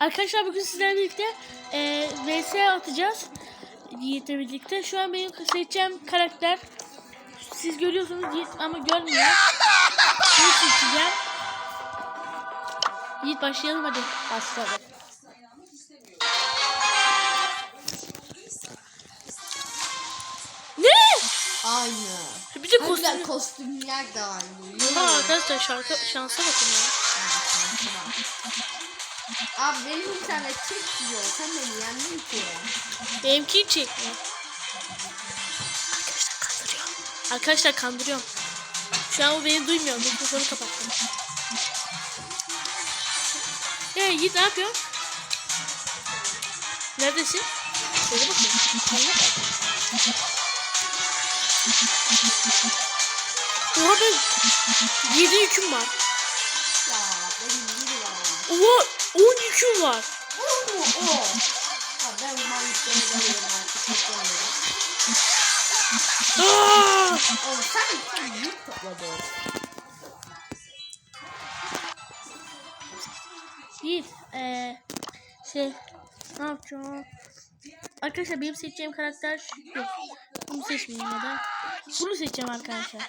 Arkadaşlar bugün sizlerle birlikte e, VS atacağız. Yiğit'le birlikte. Şu an benim seçeceğim karakter. Siz görüyorsunuz Yiğit ama görmüyor. Bunu seçeceğim. Yiğit başlayalım hadi. Başladık. Ne? Aynı. Bir de kostüm. kostümler de aynı. Ha arkadaşlar şarkı, şansa bakın ya. Abi benim internet çekmiyor. Sen beni yendin ki. Benimki çekmiyor. Arkadaşlar kandırıyorum. Arkadaşlar kandırıyorum. Şu an o beni duymuyor. Mikrofonu kapattım. Ya Yiğit ne yapıyorsun? Neredesin? Söyle bakayım. Anlat. Oha ben 7 yüküm var. Oha 10 yüküm var. O mu o? Ha ben mantıklı alıyorum artık. Beklemiyorum. Aa! Oğlum sen sen yük topladın. Yiğit, eee şey ne yapacağım? Arkadaşlar benim seçeceğim karakter yok. Bunu seçmeyeyim ya da. Bunu seçeceğim arkadaşlar.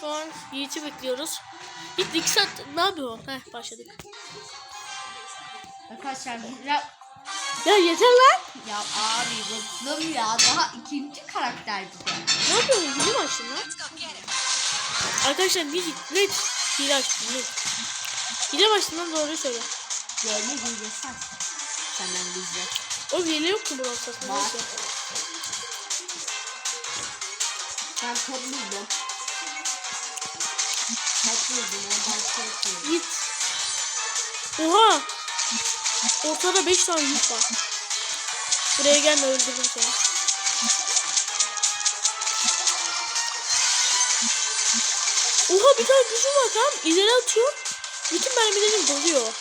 Şu an Yiğit'i bekliyoruz. Yiğit iki saat ne yapıyor? Heh başladık. Arkadaşlar biraz... Ya yeter lan. Ya abi bıktım ya. Daha ikinci karakter bir de. Ne yapıyorsun? Hile mi açtın lan? Arkadaşlar net, net hile açtım net. Hile mi açtın lan doğruyu söyle. Böyle hilesi açtım. Senden bizde. O hile yok mu Brawl Stars'ta? Var. Ben top Yiğit. Oha. Ortada 5 tane yük var. Buraya gelme öldürürüm seni. Oha bir tane gücüm var tamam. İleri atıyor. Bütün mermilerim doluyor.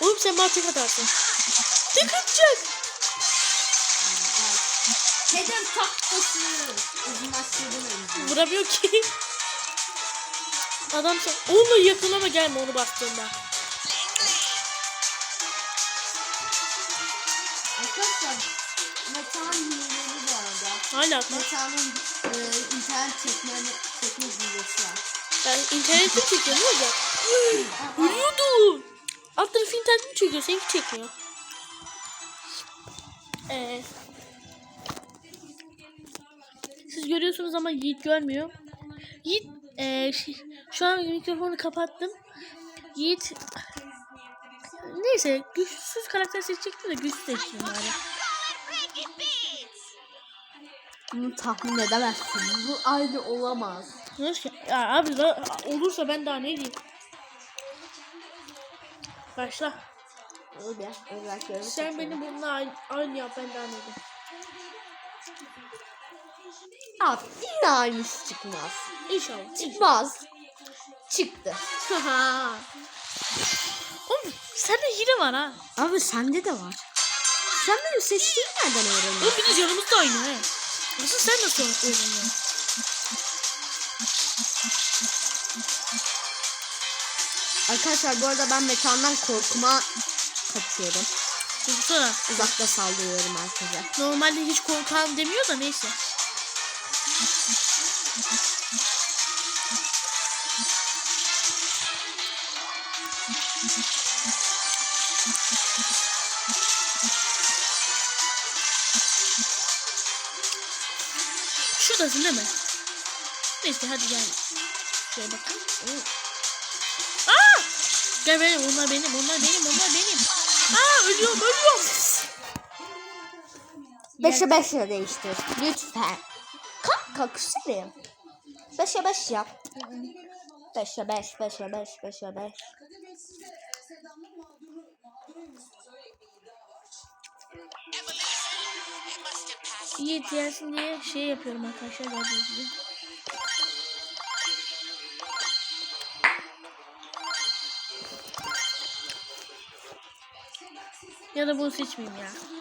Oğlum sen bana tek atarsın. Tek atacak. Neden tahtası? Uzunlaştırdın önce. Vuramıyor ki. Adam sen. Onunla yakınama gelme onu bastığında. Arkadaşlar Metehan hileli bu arada. Hala atma. Metehan'ın e, internet çekme, çekme hilesi var. Ben internette çekiyor ne olacak? Ölüyordu. Alt tarafı internetini çekiyor seninki çekmiyor. Ee, siz görüyorsunuz ama Yiğit görmüyor. Yiğit ee, şey- şu an mikrofonu kapattım. Yiğit neyse güçsüz karakter seçecektim de güçsüz seçtim bari. Bunu tahmin edemezsin. Bu aynı olamaz. Ki? Ya abi olursa ben daha ne diyeyim? Başla. Öyle. Özellikle Sen beni bununla aynı, aynı yap ben daha ne diyeyim? Abi yine aynısı çıkmaz. İnşallah. Çıkmaz. Çıktı. Oğlum sende hile var ha. Abi sende de var. Sen benim seçtiğimi nereden öğrendin? Oğlum bir de canımız da aynı he. Nasıl sen nasıl öğreniyorsun? Arkadaşlar bu arada ben mekandan korkuma kaçıyorum. Uzakta saldırıyorum herkese. Normalde hiç korkan demiyor da neyse. Şuradasın değil mi? Neyse hadi gel. Şöyle bakayım. Oo. Aa! Gel benim, onlar benim, onlar benim, onlar benim. Aa ölüyorum, ölüyorum. Beşe beşe değiştir. Lütfen. Kanka küserim. Beşe beş yap. Beşe beş, beşe beş, beşe beş. Evolution. It must have Yiğit yersin diye şey yapıyorum arkadaşlar. Gördüğünüz. Ya da bunu seçmeyeyim ya.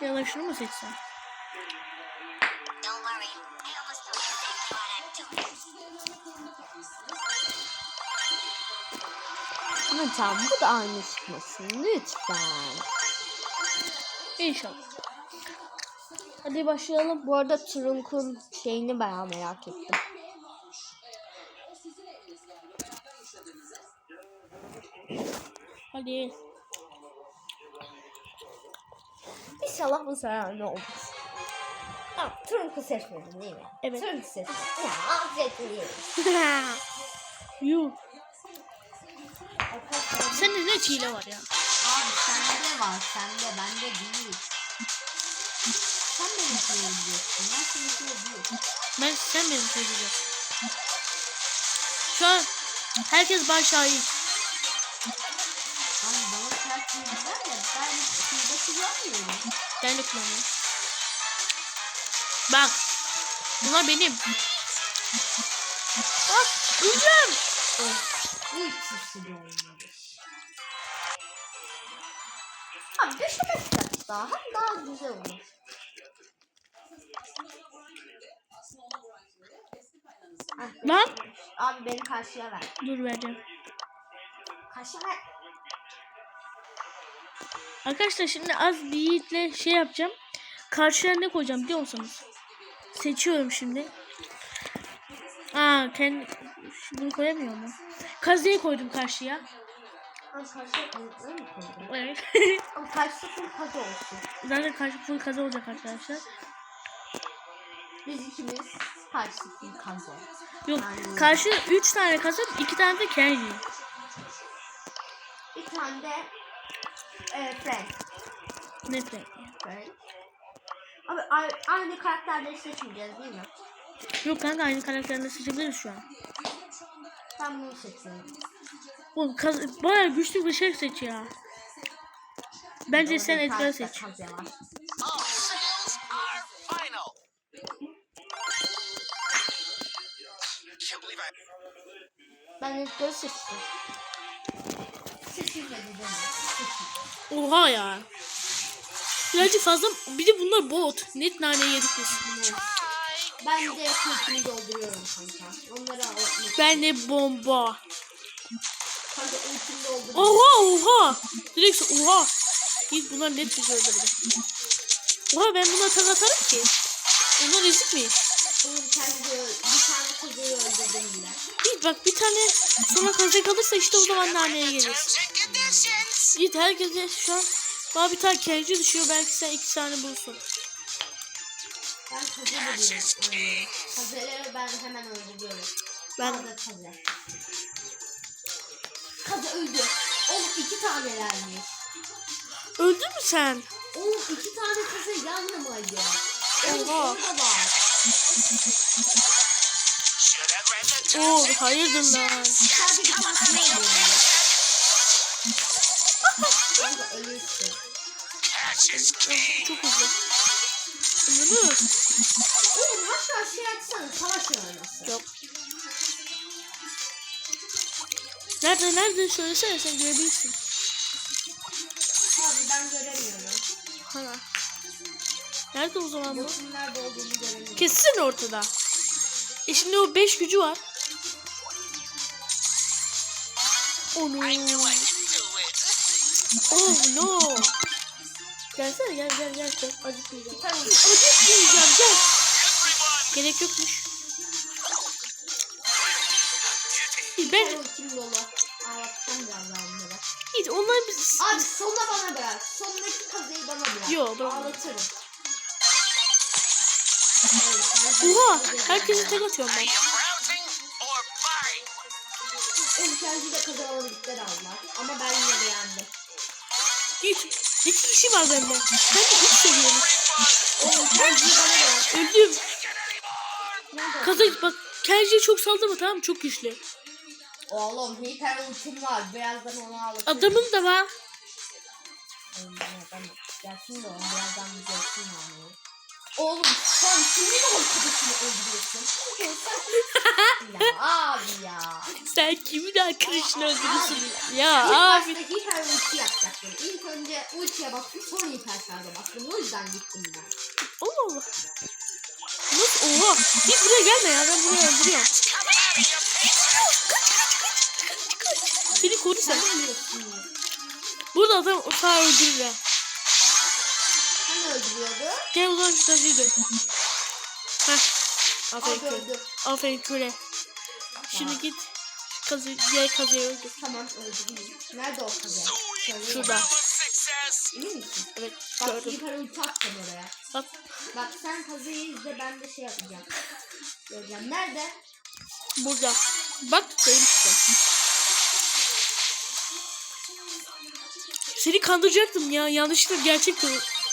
Ya da şunu mu seçsem? Lütfen bu da aynı çıkmasın. Lütfen. İnşallah. Hadi başlayalım. Bu arada Trunk'un şeyini bayağı merak ettim. Hadi. İnşallah bu sefer ne olmaz. Tamam, Trunk'u seçmedin değil mi? Evet. Trunk'u seçmedin. Ya affedeyim. Yuh. Sende ne çile var ya? Abi sende var, sende, bende değil. Sen beni seviyorsun, ben seni seviyorum. Ben sen benim söyleyeceksin. Şu an herkes baş şahit. Ben kullanmıyorum. Ben de. Bak. Bunlar benim. Bak. Öleceğim. Bu ikisi de olmamış. Abi biraz daha, hem daha güzel olur. Ah, Lan. Abi beni karşıya ver. Dur vereceğim. Karşıya ver. Arkadaşlar şimdi az bir yiğitle şey yapacağım. Karşıya ne koyacağım biliyor musunuz? Seçiyorum şimdi. Aa kendi bunu koyamıyor mu? Kazıyı koydum karşıya. Mu koydun? Evet. Ama karşısı full kazı olsun. Zaten karşı full kaza olacak arkadaşlar. Biz ikimiz karşısı full kazı. Yok Aynen. karşı 3 tane kaza 2 tane de Kenji. Bir tane de e, Frank. Nefret. Frank. Abi a- aynı karakterleri seçmeyeceğiz değil mi? Yok kanka aynı karakterleri seçebiliriz şu an. Ben bunu seçiyorum. Oğlum kaz bayağı güçlü bir şey seç ya. Bence sen Orada Edgar seç. Ben Edgar'ı seçtim. Oha ya. Birazcık fazla bir de bunlar bot. Net nane yedik biz. Ben de kulübünü dolduruyorum kanka. Onları almak. Ben de bomba. Kanka ultimi dolduruyorum. Oha oha. Direkt oha. İlk bunlar net bizi öldürdü. Oha ben buna tak atarım ki. Onlar ezik mi? Onun kendi bir tane kazayı öldürdüm bile. İlk bak bir tane sonra kaza kalırsa işte o zaman naneye gelir. İlk herkese şu an bana bir tane kenci düşüyor belki sen iki tane bulursun. Ben kaze buluyorum. Kazeleri ben hemen öldürüyorum. Ben Kaze kaze. Kaze öldü. Oğlum iki tanelermiş. öldün mü sen? Oğlum iki tane kaze yan yanaydı. Oğlum Oha. and hayırdır lan. Sadece bir öldürdüm. Kanka ölürsün. Çok hızlı. Anladın mı? Oğlum hatta şey açsana savaş oynasın. Yok. Nerede nerede söylesene sen görebilirsin. Abi ben göremiyorum. Hala. Nerede o zaman bu? Botun nerede olduğunu göremiyorum. Kesin ortada. E şimdi o 5 gücü var. Oh Oh no. Gelsene gel gel gel. Acıtmayacağım. Tamam. Acıtmayacağım gel. Gerek yokmuş. Ben hiç onlar biz Abi sonuna bana bırak. Sondaki kazayı bana bırak. Yo, bırak. Ağlatırım. Oha herkesi tek atıyorum ben. önce de kazananı bitler aldılar. Ama ben yine beğendim. Hiç iki kişi var bende. Ben de üç seviyorum. Öldüm. Kaza bak Kenji'ye çok saldırma tamam mı? Çok güçlü. Oğlum hiper ultim var. Birazdan onu ağlatırım. Adamın da var. Gelsin de onu birazdan bir görsün yani. Oğlum sen kimin arkadaşını öldürüyorsun? ya abi ya. Sen kimin arkadaşını öldürüyorsun? Ya İlk abi. başta hiper ulti yapacaktım. İlk önce ultiye baktım sonra hiper şarja baktım. O yüzden gittim ben. Allah. Nasıl? Oha. Hiç buraya gelme ya. Ben buraya öldürüyorum. Seni koru sen. Burada adam sağ öldürür Sen öldürüyordu. Gel ulan şu taşıyı dön. Heh. Aferin Abi öldü. Aferin köre. Şimdi git. Kazı, diğer kazıyı öldür. Tamam öldü. Nerede o kızı? Söyle. Şurada. Emin misin? Evet Bak gördüm. hiper ulti attım oraya. Bak Bak sen kazıyı izle ben de şey yapacağım. Göreceğim. Nerede? burada. Bak benim işte. Seni kandıracaktım ya. Yanlışlıkla gerçek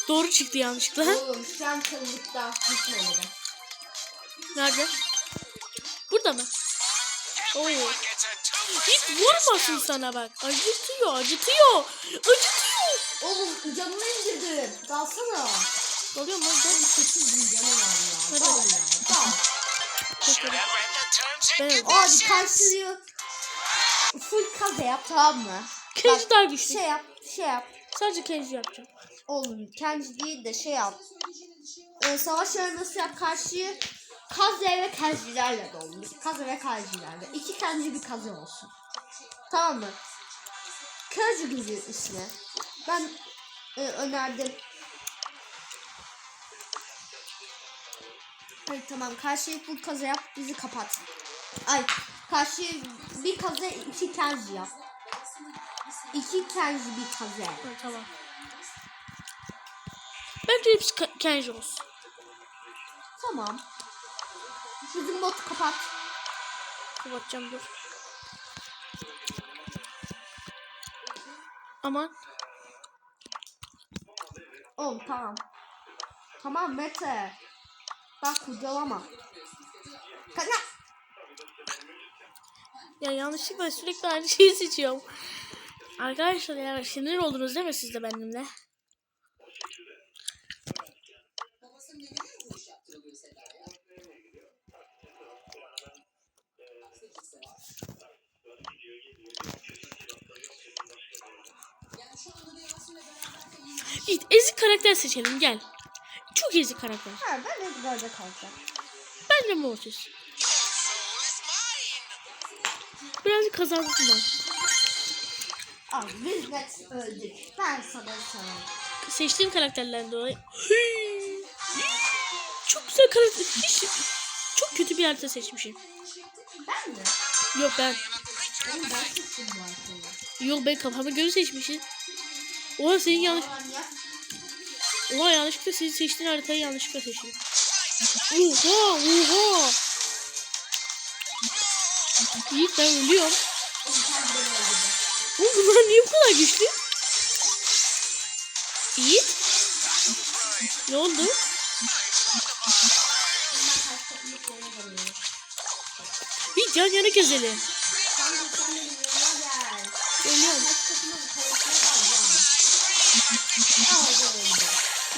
doğru çıktı yanlışlıkla. Oğlum şu an çalılıkta gitmedi. Nerede? Burada mı? Oo. Hiç vurmasın sana bak. Acıtıyor, acıtıyor. Acıtıyor. Oğlum canımı indirdim. Dalsana. Oluyor mu? Gel. 8 bin canı var ya. Hadi. Dal ya. Dal. Tekrar. Ben öldüm. Abi karşılıyor. Full kaze yap tamam mı? Daha güçlü. Şey yap. Şey yap. Sadece Kenji yapacağım. Oğlum kendi de şey yap. Ee, savaş arenası yap karşıyı kaze ve kenjilerle doldur. Kaze ve kenjilerle. İki kenji bir kaze olsun. Tamam mı? Kenji gibi ismi. Ben e, önerdim. Hayır tamam karşıyı full kaze yap bizi kapat. Ay karşıya bir kaze iki kenji yap. İki kenji bir kaze. Ha, tamam. Bence hepsi Kenji olsun. Tamam. Bizim botu kapat. Kapatacağım dur. Aman. Oğlum tamam. Tamam Mete. Bak kurcalama. Kana. Ya yanlışlıkla sürekli aynı şeyi seçiyorum. Arkadaşlar ya sinir oldunuz değil mi siz de benimle? Git ezik karakter seçelim gel. Çok ezik karakter. Ha ben de böyle kalacağım. Bence Mortis. Birazcık kazandım ben. Abi biz net öldük. Ben sana sana. Seçtiğim karakterlerden dolayı. Çok güzel karakter. Hiç, çok kötü bir harita seçmişim. Ben mi? Yok ben. Oğlum ben seçtim bu haritayı. Yok ben kafama göre seçmişim. Oha senin yanlış. Oha yanlışlıkla senin seçtiğin haritayı yanlışlıkla seçtim. Oha oha. Yiğit ben ölüyorum. Oğlum bunlar niye bu kadar güçlü? Yiğit. Ne oldu? Yiğit yan yana gezelim.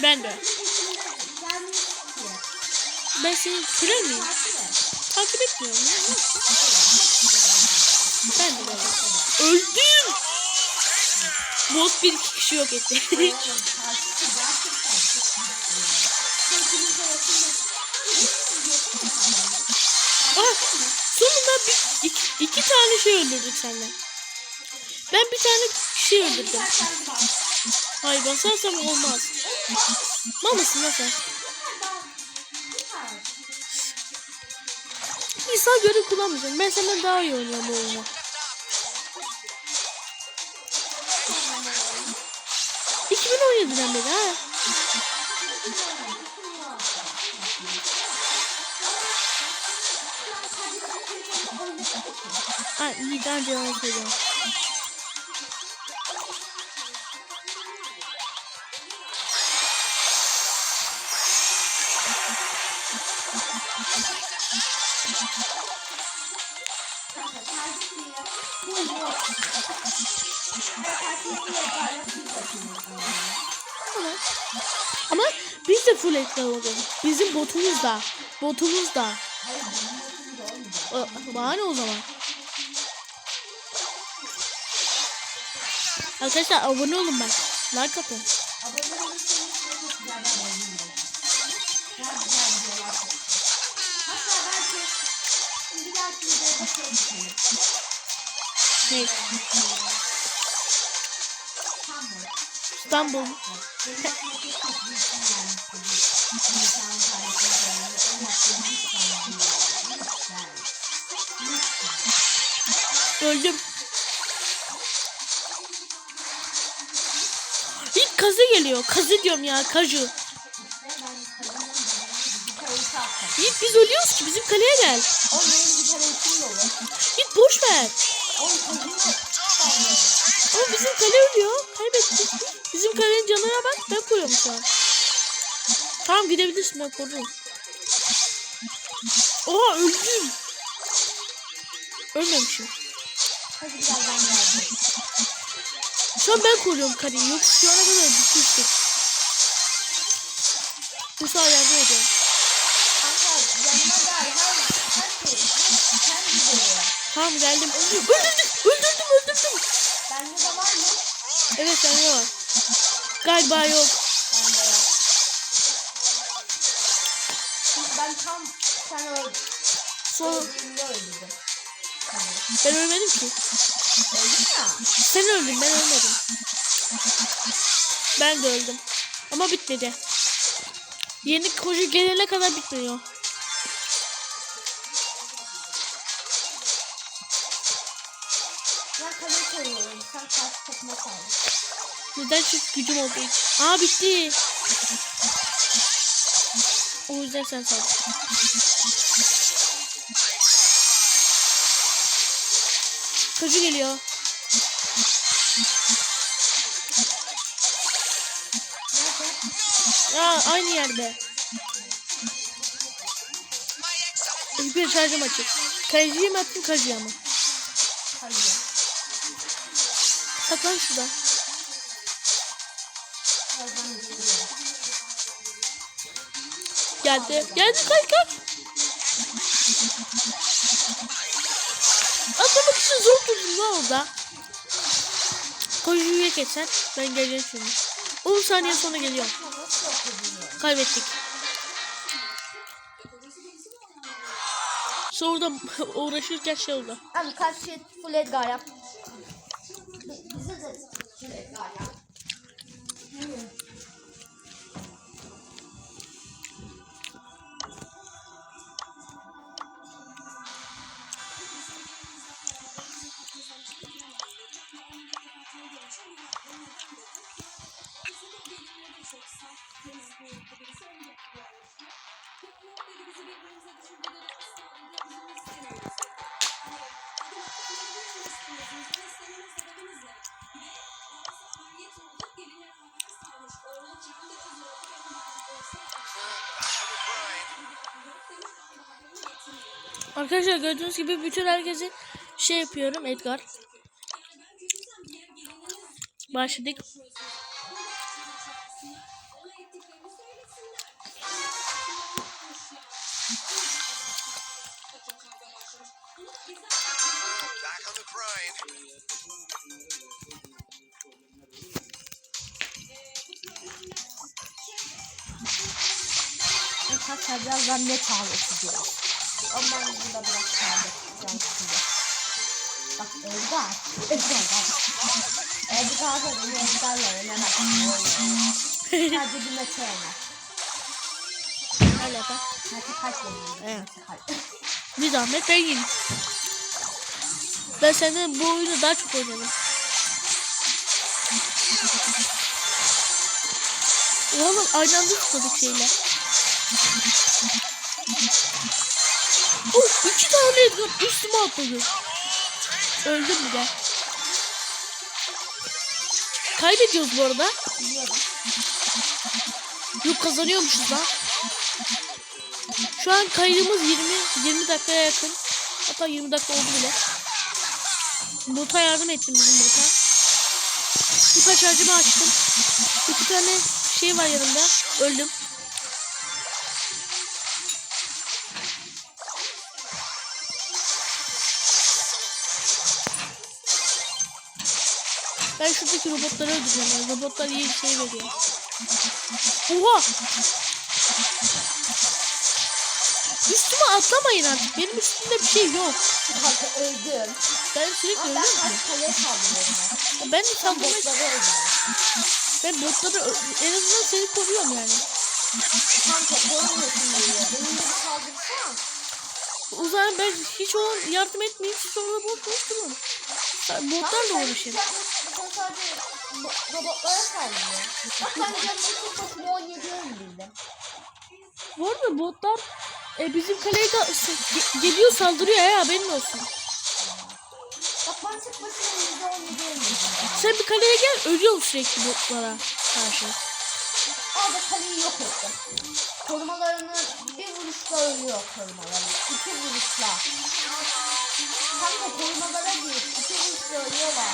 Ben de. Ben senin küre miyim? Takip et. Takip etmiyorum. ya. Ben de böyle. Öldüm. Bot bir iki kişi yok etti. Ah, sonunda bir, iki, iki tane şey öldürdük senden. Ben bir tane şey öldürdüm. Hayır basarsam olmaz. Lan sen? İnsan göre kullanmayacağım. Ben senden daha iyi oynuyorum bu oyunu. ...2017'den beri ha. Ha iyi daha önce yalan olalım. Bizim botumuz da. Botumuz da. O- Bahane o zaman. Arkadaşlar abone olun bak. Like atın. Abone olursanız çok güzel bir abone olun. Daha güzel videolar çekeceğim. Hatta belki bir dahaki videoda şey düşünelim. Ne? İstanbul. Öldüm. İlk kazı geliyor. Kazı diyorum ya. Kaju. Yiğit biz ölüyoruz ki. Bizim kaleye gel. Git boş ver. Ama bizim kale ölüyor. Kaybettik. Bizim kalenin canına bak. Ben koruyorum şu an. Tamam gidebilirsin ben korurum. Oha öldüm. Ölmemişim. Şu an ben koruyorum kaleyi. Yok şu ana kadar bitmiştik. Bu sayede yardım ediyorum. Tamam geldim. Öldürdüm. Öldürdüm öldürdüm. Bende de var mı? Evet sende var. Galiba yok. Bende yok. Ben tam sen öldün. Son... Öldüğünde öldürdüm. Ben ölmedim ki. Öldün ya. Sen öldün ben ölmedim. Ben de öldüm. Ama bitmedi. Yeni koşu gelene kadar bitmiyor. Neden çünkü gücüm olduğu için. Aa bitti. O yüzden sen sal. Koşu geliyor. Aa aynı yerde. Bir şarjım açık. Kayıcıyı mı attın kayıcıya mı? Hayır. Saklan şurada. Geldi. Geldi kaç kaç. Atlamak için zor durdum lan orada. Koşuya geçsen ben geleceğim şimdi. 10 saniye sonra geliyorum. Kaybettik. Sonra uğraşırken şey oldu. Abi karşı full Edgar yap. Bize de full Edgar yap. Arkadaşlar gördüğünüz gibi bütün herkesi şey yapıyorum Edgar. Başladık. Arkadaşlar birazdan ne çağrısı ben burada şimdi. Bak Edgar. Edgar bak. Edgar da bunu Edgar'la oynamaz. Sadece bir metre oynar. Alaka. Metre kaç oynuyor? Evet. Bir zahmet ben yeneyim. Ben senden bu oyunu daha çok oynadım. Oğlum aynı anda tutmadık şeyle. Tane Edgar üstüme atladı. Öldüm bir de. Kaybediyoruz bu arada. Yok kazanıyormuşuz lan. Şu an kaydımız 20 20 dakikaya yakın. Hatta 20 dakika oldu bile. Bota yardım ettim bizim bota. Süper şarjımı açtım. İki tane şey var yanımda. Öldüm. Ben şuradaki robotları öldüreceğim. Yani. Robotlar iyi şey veriyor. Oha! Üstüme atlamayın artık. Benim üstümde bir şey yok. Kanka öldüm. Ben sürekli Ama ben kaleye saldırıyorum ben. De saldırmak botları öldürüyorum. Ben botları en azından seni koruyorum yani. Kanka korumuyorsun diyor. Benim gibi saldırsan. O zaman ben hiç ona yardım etmeyeyim. Siz orada bot boş durun. Botlarla sadece bo- robotlara saldırıyor. Bak ben canımı tek başıma 17 öldürdüm. Bu arada botlar e, bizim kaleye ga- ge- geliyor saldırıyor ya haberin olsun. Bak ben tek başıma %17 öldürdüm. Sen bir kaleye gel ölüyorsun sürekli botlara karşı. Orada kaleyi yok ettim. Korumalarını bir vuruşla ölüyor korumaları. İki vuruşla. Kanka korumalara gir. İki vuruşla ölüyorlar.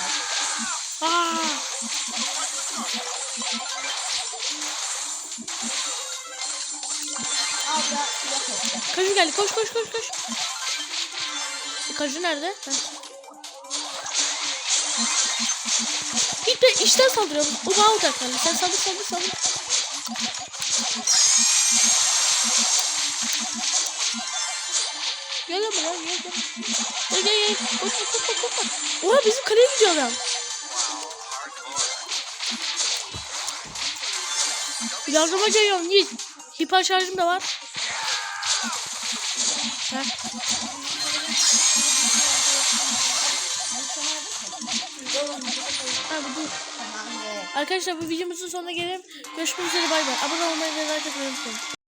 Abla yok etti. Kaju geldi koş koş koş koş. Kaju nerede? Heh. Git be işten saldırıyorum. O bana odaklandı. Sen saldır saldır saldır. Gel. Koş koş koş koş. Oha bizim kaleye gidiyor adam. Yardıma geliyorum Yiğit. Hiper şarjım da var. Heh. Tamam evet. Arkadaşlar bu videomuzun sonuna gelelim. Görüşmek üzere bay bay. Abone olmayı ve like atmayı unutmayın.